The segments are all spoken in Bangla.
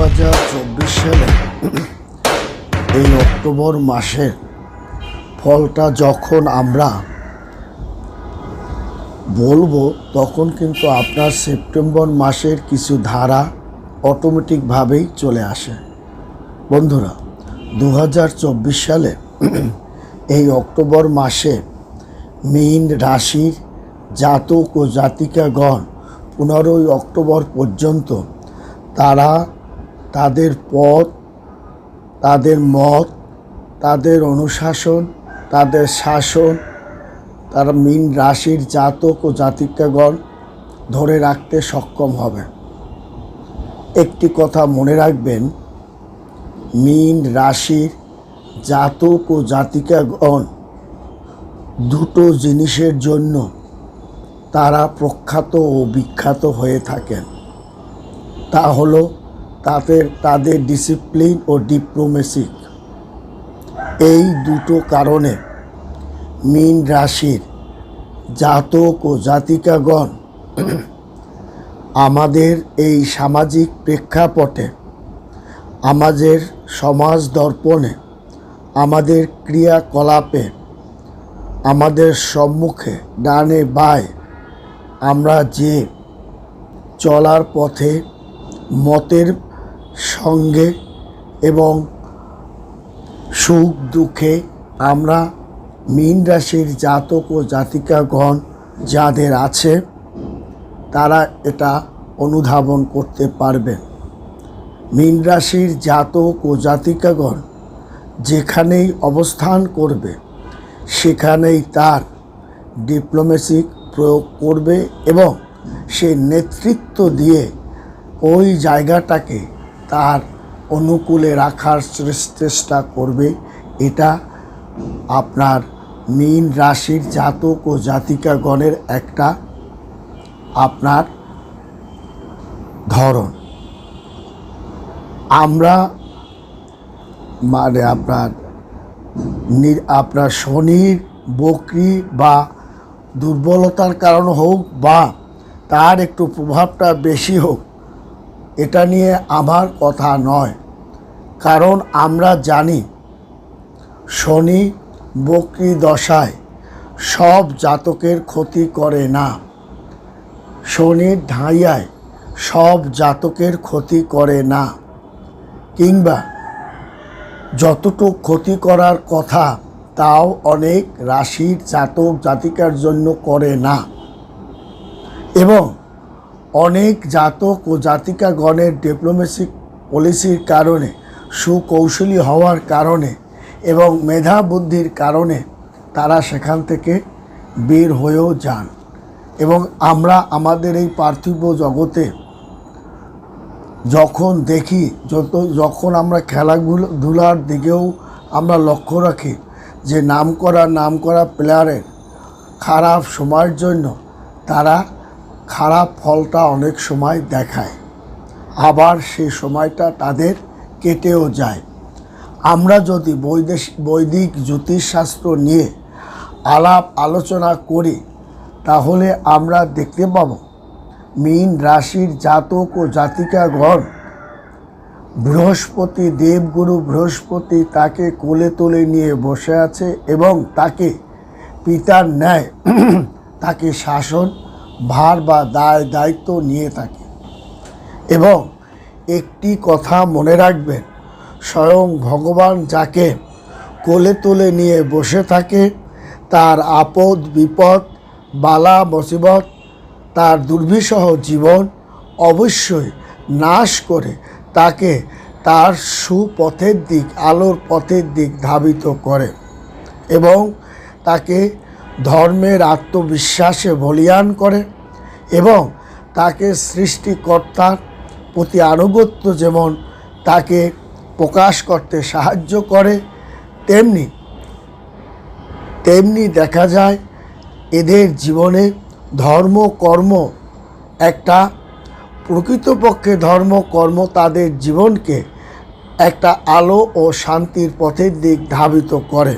হাজার চব্বিশ সালে এই অক্টোবর মাসের ফলটা যখন আমরা বলব, তখন কিন্তু আপনার সেপ্টেম্বর মাসের কিছু ধারা অটোমেটিকভাবেই চলে আসে। বন্ধুরা দু হাজার চব্বিশ সালে এই অক্টোবর মাসে মীন রাশির জাতক ও জাতিকাগণ পনেরোই অক্টোবর পর্যন্ত তারা তাদের পথ, তাদের মত, তাদের অনুশাসন, তাদের শাসন, তারা মীন রাশির জাতক ও জাতিকাগণ ধরে রাখতে সক্ষম হবে। একটি কথা মনে রাখবেন, মীন রাশির জাতক ও জাতিকাগণ দুটো জিনিসের জন্য তারা প্রখ্যাত ও বিখ্যাত হয়ে থাকেন। তা হলো তাদের তাদের ডিসিপ্লিন ও ডিপ্লোমেসি এই দুটো কারণে মীন রাশির জাতক ও জাতিকাগণ আমাদের এই সামাজিক প্রেক্ষাপটে, আমাদের সমাজ দর্পণে, আমাদের ক্রিয়াকলাপে, আমাদের সম্মুখে ডানে বায় আমরা যে চলার পথে মতের সঙ্গে এবং সুখ দুঃখে আমরা মীন রাশির জাতক ও জাতিকাগণ যাদের আছে, তারা এটা অনুধাবন করতে পারবেন মীন রাশির জাতক ও জাতিকাগণ যেখানেই অবস্থান করবে, সেখানেই তার ডিপ্লোমেসি প্রয়োগ করবে এবং সে নেতৃত্ব দিয়ে ওই জায়গাটাকে তার অনুকূলে রাখার চেষ্টা করবে। এটা আপনার মীন রাশির জাতক ও জাতিকাগণের একটা আপনার ধরন। আমরা মানে আপনার আপনার শনির, বকরি বা দুর্বলতার কারণ হোক বা তার একটু প্রভাবটা বেশি হোক এটা নিয়ে আমার কথা নয়। কারণ আমরা জানি, শনি বকরি দশায় সব জাতকের ক্ষতি করে না। শনির ঢাইয়ায় সব জাতকের ক্ষতি করে না। কিংবা যতটুক ক্ষতি করার কথা, তাও অনেক রাশির জাতক জাতিকার জন্য করে না। এবং অনেক জাতক ও জাতিকাগণের ডিপ্লোমেসিক পলিসির কারণে, সুকৌশলী হওয়ার কারণে এবং মেধা বুদ্ধির কারণে তারা সেখান থেকে বের হয়েও যান। এবং আমরা আমাদের এই পার্থিব জগতে যখন দেখি, যত যখন আমরা খেলাগুলো ধুলার দিকেও আমরা লক্ষ্য রাখি যে নাম করা নাম করা প্লেয়ারের খারাপ সময়ের জন্য তারা খারাপ ফলটা অনেক সময় দেখায়। আবার সেই সময়টা তাদের কেটেও যায়। আমরা যদি বৈদেশিক বৈদিক জ্যোতিষশাস্ত্র নিয়ে আলাপ আলোচনা করি, তাহলে আমরা দেখতে পাব, মীন রাশির জাতক ও জাতিকাগণ বৃহস্পতি, দেবগুরু বৃহস্পতি তাকে কোলে তোলে নিয়ে বসে আছে এবং তাকে পিতার ন্যায় তাকে শাসন ভার বা দায়, দায়িত্ব নিয়ে থাকে। এবং একটি কথা মনে রাখবেন, স্বয়ং ভগবান যাকে কোলে তোলে নিয়ে বসে থাকে, তার আপদ, বিপদ, বালা, মুসিবত, তার দুর্বিষহ জীবন অবশ্যই নাশ করে তাকে তার সুপথের দিক, আলোর পথের দিক ধাবিত করে এবং তাকে ধর্মের আত্মবিশ্বাসে বলিয়ান করে এবং তাকে সৃষ্টিকর্তার প্রতি আনুগত্য যেমন তাকে প্রকাশ করতে সাহায্য করে, তেমনি তেমনি দেখা যায় এদের জীবনে ধর্ম, কর্ম একটা প্রকৃতপক্ষে ধর্ম, কর্ম তাদের জীবনকে একটা আলো ও শান্তির পথের দিক ধাবিত করে।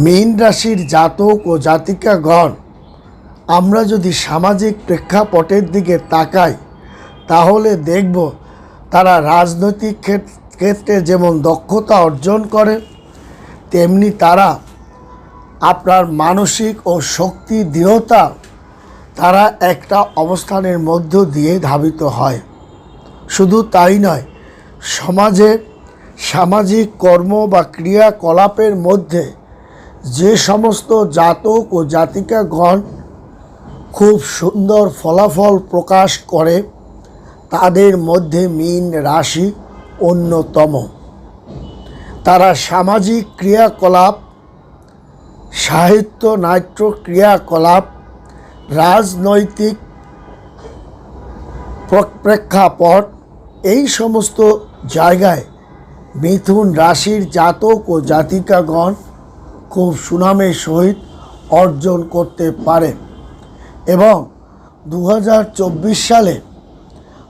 মীন রাশির জাতক ও জাতিকাগণ, আমরা যদি সামাজিক প্রেক্ষাপটের দিকে তাকাই, তাহলে দেখব তারা রাজনৈতিক ক্ষেত- ক্ষেত্রে যেমন দক্ষতা অর্জন করে তেমনি তারা আপনার মানসিক ও শক্তি দৃঢ়তা তারা একটা অবস্থানের মধ্য দিয়ে ধাবিত হয়। শুধু তাই নয়, সমাজে সামাজিক কর্ম বা ক্রিয়াকলাপের মধ্যে যে সমস্ত জাতক ও জাতিকাগণ খুব সুন্দর ফলাফল প্রকাশ করে, তাদের মধ্যে মীন রাশি অন্যতম। তারা সামাজিক ক্রিয়াকলাপ, সাহিত্য নাট্য ক্রিয়াকলাপ, রাজনৈতিক প্রেক্ষাপট, এই সমস্ত জায়গায় মিথুন রাশির জাতক ও জাতিকাগণ খুব সুনামের সহিত অর্জন করতে পারেন এবং দু হাজার চব্বিশ সালে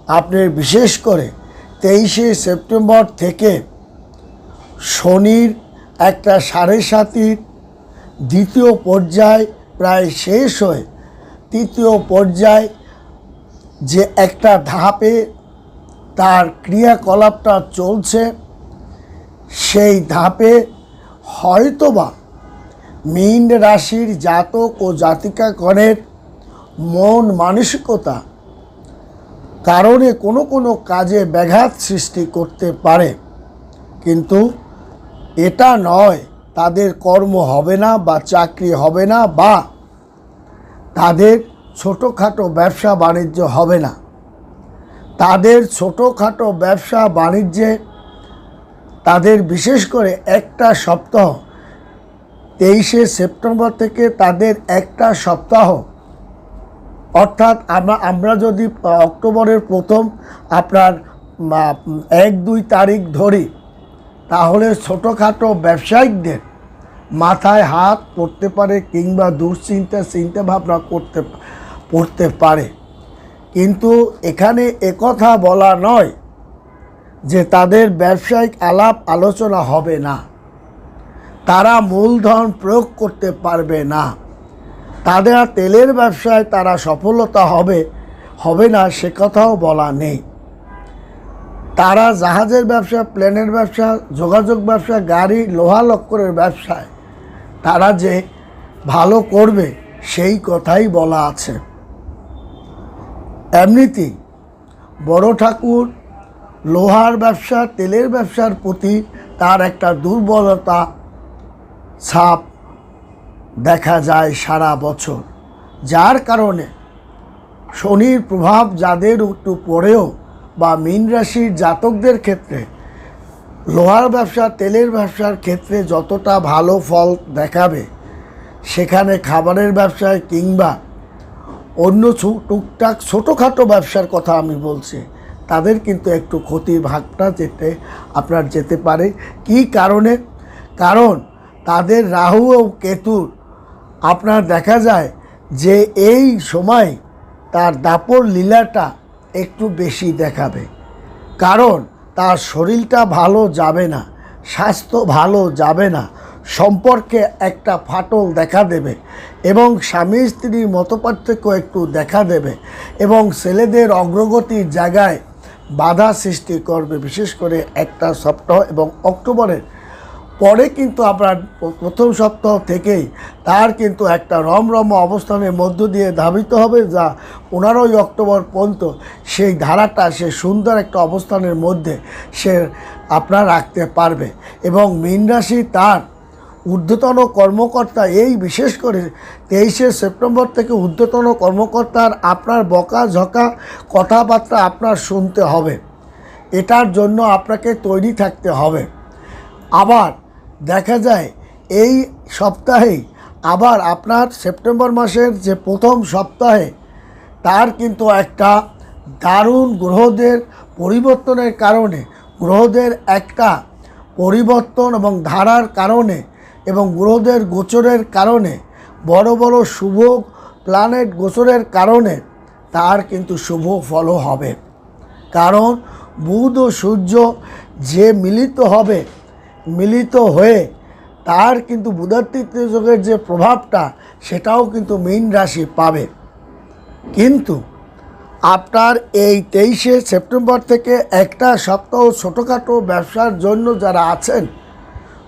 আপনার বিশেষ করে তেইশে সেপ্টেম্বর থেকে শনির একটা সাড়ে সাতির দ্বিতীয় পর্যায় প্রায় শেষ হয়ে তৃতীয় পর্যায় যে একটা ধাপে তার ক্রিয়াকলাপটা চলছে, সেই ধাপে হয়তোবা মীন রাশির জাতক ও জাতিকাগণের মন মানসিকতা কারণে কোনো কোনো কাজে ব্যাঘাত সৃষ্টি করতে পারে। কিন্তু এটা নয়, তাদের কর্ম হবে না বা চাকরি হবে না বা তাদের ছোটোখাটো ব্যবসা বাণিজ্য হবে না। তাদের ছোটোখাটো ব্যবসা বাণিজ্যে তাদের বিশেষ করে একটা সপ্তাহ তেইশে সেপ্টেম্বর থেকে তাদের একটা সপ্তাহ। অর্থাৎ আমরা আমরা যদি অক্টোবরের প্রথম আপনার এক, দুই তারিখ ধরি, তাহলে ছোটোখাটো ব্যবসায়িকদের মাথায় হাত পড়তে পারে কিংবা দুশ্চিন্তা, চিন্তা ভাবনা করতে, পড়তে পারে। কিন্তু এখানে একথা বলা নয় যে তাদের ব্যবসায়িক আলাপ আলোচনা হবে না। তারা মূলধন প্রয়োগ করতে পারবে না। তাদের তেলের ব্যবসায় তারা সফলতা হবে হবে না সে কথাও বলা নেই। তারা জাহাজের ব্যবসা, প্লেনের ব্যবসা, যোগাযোগ ব্যবসা, গাড়ি, লোহা লক্করের ব্যবসায়। তারা যে ভালো করবে, সেই কথাই বলা আছে। এমনিতেই বড় ঠাকুর লোহার ব্যবসা, তেলের ব্যবসার প্রতি তার একটা দুর্বলতা ছাপ দেখা যায় সারা বছর। যার কারণে শনির প্রভাব যাদের একটু পড়েও বা মীন রাশির জাতকদের ক্ষেত্রে, লোহার ব্যবসা, তেলের ব্যবসার ক্ষেত্রে যতটা ভালো ফল দেখাবে, সেখানে খাবারের ব্যবসায় কিংবা অন্য টুকটাক ছোটোখাটো ব্যবসার কথা আমি বলছি, তাদের কিন্তু একটু ক্ষতির ভাগটা যেতে আপনার যেতে পারে। কি কারণে? কারণ তাদের রাহু ও কেতুর। আপনার দেখা যায় যে এই সময় তার দাপর লীলাটা একটু বেশি দেখাবে। কারণ তার শরীরটা ভালো যাবে না, স্বাস্থ্য ভালো যাবে না, সম্পর্কে একটা ফাটল দেখা দেবে এবং স্বামী স্ত্রীর মতপার্থক্য একটু দেখা দেবে এবং ছেলেদের অগ্রগতির জায়গায় বাধা সৃষ্টি করবে। বিশেষ করে একটা সপ্তাহ এবং অক্টোবরের পরে কিন্তু আপনার প্রথম সপ্তাহ থেকেই তার কিন্তু একটা রমরম অবস্থানের মধ্য দিয়ে ধাবিত হবে যা পনেরোই অক্টোবর পর্যন্ত সেই ধারাটা, সে সুন্দর একটা অবস্থানের মধ্যে সে আপনার রাখতে পারবে। এবং মীন রাশি তার ঊর্ধ্বতন কর্মকর্তা, এই বিশেষ করে তেইশে সেপ্টেম্বর থেকে ঊর্ধ্বতন কর্মকর্তার আপনার বকা ঝকা কথাবার্তা আপনার শুনতে হবে। এটার জন্য আপনাকে তৈরি থাকতে হবে। আবার দেখা যায়, এই সপ্তাহেই আবার আপনার সেপ্টেম্বর মাসের যে প্রথম সপ্তাহে, তার কিন্তু একটা দারুণ গ্রহদের পরিবর্তনের কারণে, গ্রহদের একটা পরিবর্তন এবং ধারার কারণে এবং গ্রহদের গোচরের কারণে, বড় বড় শুভ প্ল্যানেট গোচরের কারণে তার কিন্তু শুভ ফলও হবে। কারণ বুধ ও সূর্য যে মিলিত হবে মিলিত হয়ে তার কিন্তু বুধাত্মিত্ব যোগের যে প্রভাবটা, সেটাও কিন্তু মীন রাশি পাবে। কিন্তু আপনার এই তেইশে সেপ্টেম্বর থেকে একটা সপ্তাহ ছোটোখাটো ব্যবসার জন্য যারা আছেন,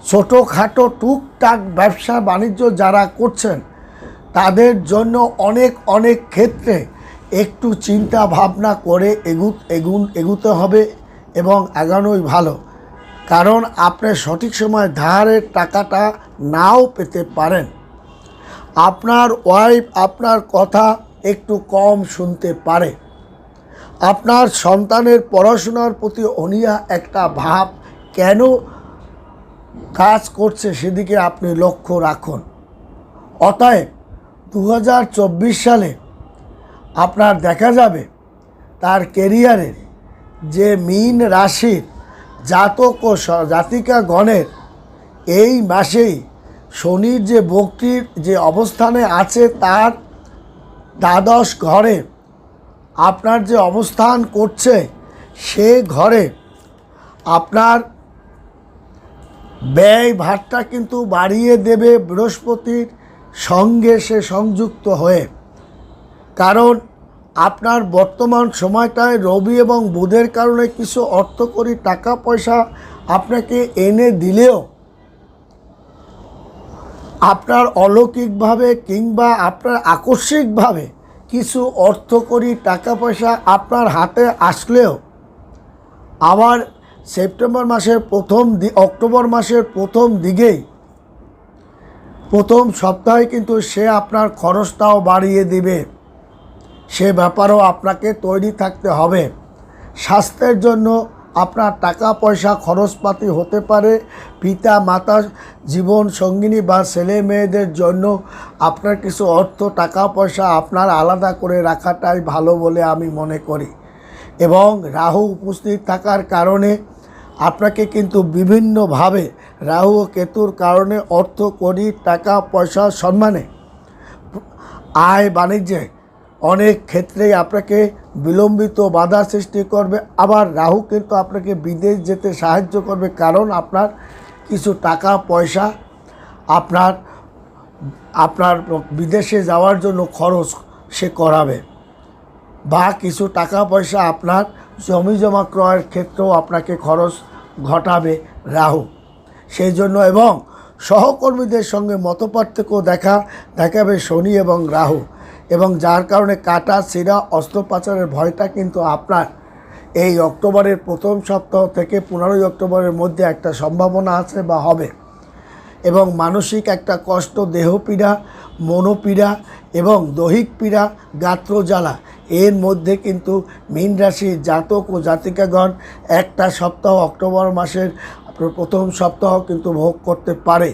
ছোটোখাটো টুকটাক ব্যবসা বাণিজ্য যারা করছেন, তাদের জন্য অনেক অনেক ক্ষেত্রে একটু চিন্তা ভাবনা করে এগু, এগুন, এগুতে হবে এবং এগানোই ভালো। কারণ আপনি সঠিক সময় ধারের টাকাটা নাও পেতে পারেন। আপনার ওয়াইফ আপনার কথা একটু কম শুনতে পারে। আপনার সন্তানের পড়াশোনার প্রতি অনীহা একটা ভাব কেন কাজ করছে সেদিকে আপনি লক্ষ্য রাখুন। অতএব দু হাজার চব্বিশ সালে আপনার দেখা যাবে তার কেরিয়ারের যে মীন রাশির জাতক ও জাতিকা গণের এই মাসেই শনির যে বক্তির যে অবস্থানে আছে তার দ্বাদশ ঘরে আপনার যে অবস্থান করছে সে ঘরে আপনার ব্যয় ভারটা কিন্তু বাড়িয়ে দেবে বৃহস্পতির সঙ্গে সে সংযুক্ত হয়ে। কারণ আপনার বর্তমান সময়টায় রবি এবং বুধের কারণে কিছু অর্থকরী টাকা পয়সা আপনাকে এনে দিলেও আপনার অলৌকিকভাবে কিংবা আপনার আকস্মিকভাবে কিছু অর্থকরী টাকা পয়সা আপনার হাতে আসলেও আবার সেপ্টেম্বর মাসের প্রথম অক্টোবর মাসের প্রথম দিকেই, প্রথম সপ্তাহে কিন্তু সে আপনার খরচটাও বাড়িয়ে দিবে। সে ব্যাপারেও আপনাকে তৈরি থাকতে হবে। স্বাস্থ্যের জন্য আপনার টাকা পয়সা খরচপাতি হতে পারে। পিতা, মাতা, জীবন সঙ্গিনী বা ছেলে মেয়েদের জন্য আপনার কিছু অর্থ টাকা পয়সা আপনার আলাদা করে রাখাটাই ভালো বলে আমি মনে করি। এবং রাহু উপস্থিত থাকার কারণে আপনাকে কিন্তু বিভিন্নভাবে রাহু ও কেতুর কারণে অর্থ, করি টাকা পয়সা সম্মানে, আয়, বাণিজ্যে অনেক ক্ষেত্রেই আপনাকে বিলম্বিত বাধা সৃষ্টি করবে। আবার রাহু কিন্তু আপনাকে বিদেশ যেতে সাহায্য করবে, কারণ আপনার কিছু টাকা, পয়সা আপনার আপনার বিদেশে যাওয়ার জন্য খরচ সে করাবে বা কিছু টাকা, পয়সা আপনার জমি জমা ক্রয়ের ক্ষেত্রেও আপনাকে খরচ ঘটাবে রাহু। সেই জন্য এবং সহকর্মীদের সঙ্গে মতপার্থক্য দেখা, দেখাবে শনি এবং রাহু। এবং যার কারণে কাটা, সিরা, অস্ত্রোপচারের ভয়টা কিন্তু আপনার। এই অক্টোবরের প্রথম সপ্তাহ থেকে পনেরোই অক্টোবরের মধ্যে একটা সম্ভাবনা আছে বা হবে। এবং মানসিক একটা কষ্ট দেহপীড়া মনোপীড়া এবং দৈহিক পীড়া গাত্র জ্বালা এর মধ্যে কিন্তু মীন রাশির জাতক ও জাতিকাগণ একটা সপ্তাহ অক্টোবর মাসের প্রথম সপ্তাহ কিন্তু ভোগ করতে পারে।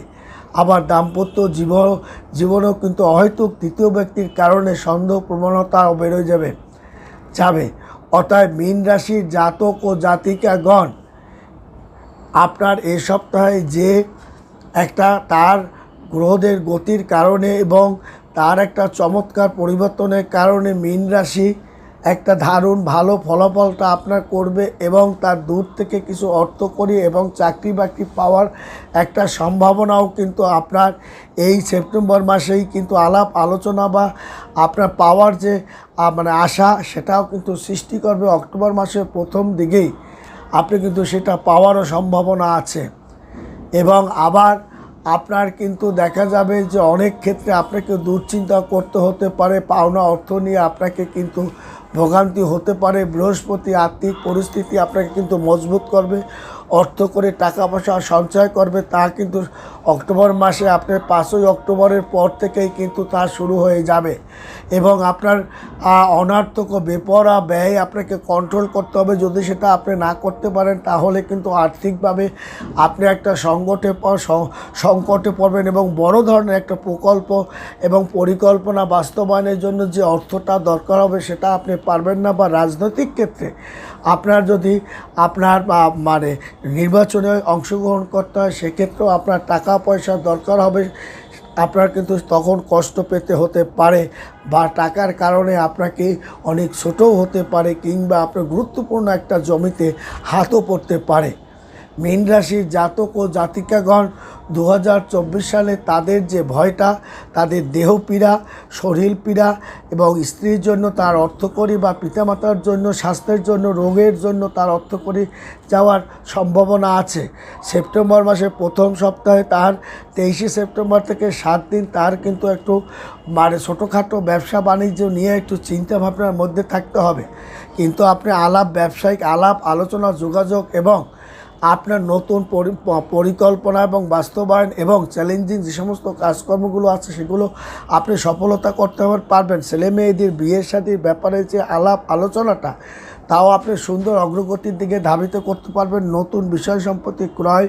আবার দাম্পত্য জীবন, জীবনেও কিন্তু অহেতুক তৃতীয় ব্যক্তির কারণে সন্দেহ, প্রবণতাও বেড়ে যাবে যাবে। অতএব মীন রাশির জাতক ও জাতিকাগণ, আপনার এ সপ্তাহে যে একটা তার গ্রহদের গতির কারণে এবং তার একটা চমৎকার পরিবর্তনের কারণে মীন রাশি একটা দারুণ ভালো ফলাফলটা আপনার করবে এবং তার দূর থেকে কিছু অর্থ করি এবং চাকরি বাকরি পাওয়ার একটা সম্ভাবনাও কিন্তু আপনার এই সেপ্টেম্বর মাসেই কিন্তু আলাপ, আলোচনা বা আপনার পাওয়ার যে মানে আশা, সেটাও কিন্তু সৃষ্টি করবে অক্টোবর মাসের প্রথম দিকেই। আপনি কিন্তু সেটা পাওয়ারও সম্ভাবনা আছে। এবং আবার আপনার কিন্তু দেখা যাবে যে অনেক ক্ষেত্রে আপনাকে দুশ্চিন্তা করতে হতে পারে, পাওনা অর্থ নিয়ে আপনাকে কিন্তু ভোগান্তি হতে পারে বৃহস্পতি আর্থিক পরিস্থিতি আপনাকে কিন্তু মজবুত করবে। অর্থ করে টাকা পয়সা সঞ্চয় করবে, তা কিন্তু অক্টোবর মাসে আপনার পাঁচই অক্টোবরের পর থেকেই কিন্তু তা শুরু হয়ে যাবে। এবং আপনার অনার্থক বেপরা ব্যয় আপনাকে কন্ট্রোল করতে হবে। যদি সেটা আপনি না করতে পারেন, তাহলে কিন্তু আর্থিকভাবে আপনি একটা সংকটে সংকটে পড়বেন এবং বড় ধরনের একটা প্রকল্প এবং পরিকল্পনা বাস্তবায়নের জন্য যে অর্থটা দরকার হবে, সেটা আপনি পারবেন না। বা রাজনৈতিক ক্ষেত্রে আপনার যদি আপনার মানে নির্বাচনে অংশগ্রহণ করতে হয় সেক্ষেত্রেও আপনার টাকা পয়সার দরকার হবে। আপনার কিন্তু তখন কষ্ট পেতে হতে পারে বা টাকার কারণে আপনাকে অনেক ছোটও হতে পারে কিংবা আপনার গুরুত্বপূর্ণ একটা জমিতে হাতও পড়তে পারে। মীন রাশির জাতক ও জাতিকাগণ দু হাজার চব্বিশ সালে তাদের যে ভয়টা, তাদের দেহ পীড়া, শরীর পীড়া এবং স্ত্রীর জন্য তার অর্থকরী বা পিতামাতার জন্য, স্বাস্থ্যের জন্য, রোগের জন্য তার অর্থকরী যাওয়ার সম্ভাবনা আছে। সেপ্টেম্বর মাসের প্রথম সপ্তাহে তার, তেইশে সেপ্টেম্বর থেকে সাত দিন তার কিন্তু একটু মানে ছোটোখাটো ব্যবসা বাণিজ্য নিয়ে একটু চিন্তা ভাবনার মধ্যে থাকতে হবে। কিন্তু আপনি আলাপ, ব্যবসায়িক আলাপ, আলোচনা, যোগাযোগ এবং আপনার নতুন পরি- পরিকল্পনা এবং বাস্তবায়ন এবং চ্যালেঞ্জিং যে সমস্ত কাজকর্মগুলো আছে সেগুলো আপনি সফলতা করতে পারবেন। ছেলে মেয়েদের বিয়ের সাথীর ব্যাপারে যে আলাপ আলোচনাটা, তাও আপনি সুন্দর অগ্রগতির দিকে ধাবিত করতে পারবেন। নতুন বিষয় সম্পত্তি ক্রয়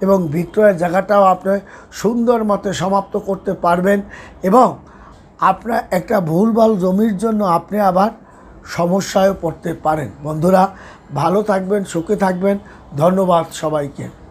এবং বিক্রয়ের জায়গাটাও আপনি সুন্দর মতে সমাপ্ত করতে পারবেন এবং আপনার একটা ভুলভাল জমির জন্য আপনি আবার সমস্যায় পড়তে পারেন। বন্ধুরা, ভালো থাকবেন, সুখে থাকবেন। ধন্যবাদ সবাইকে।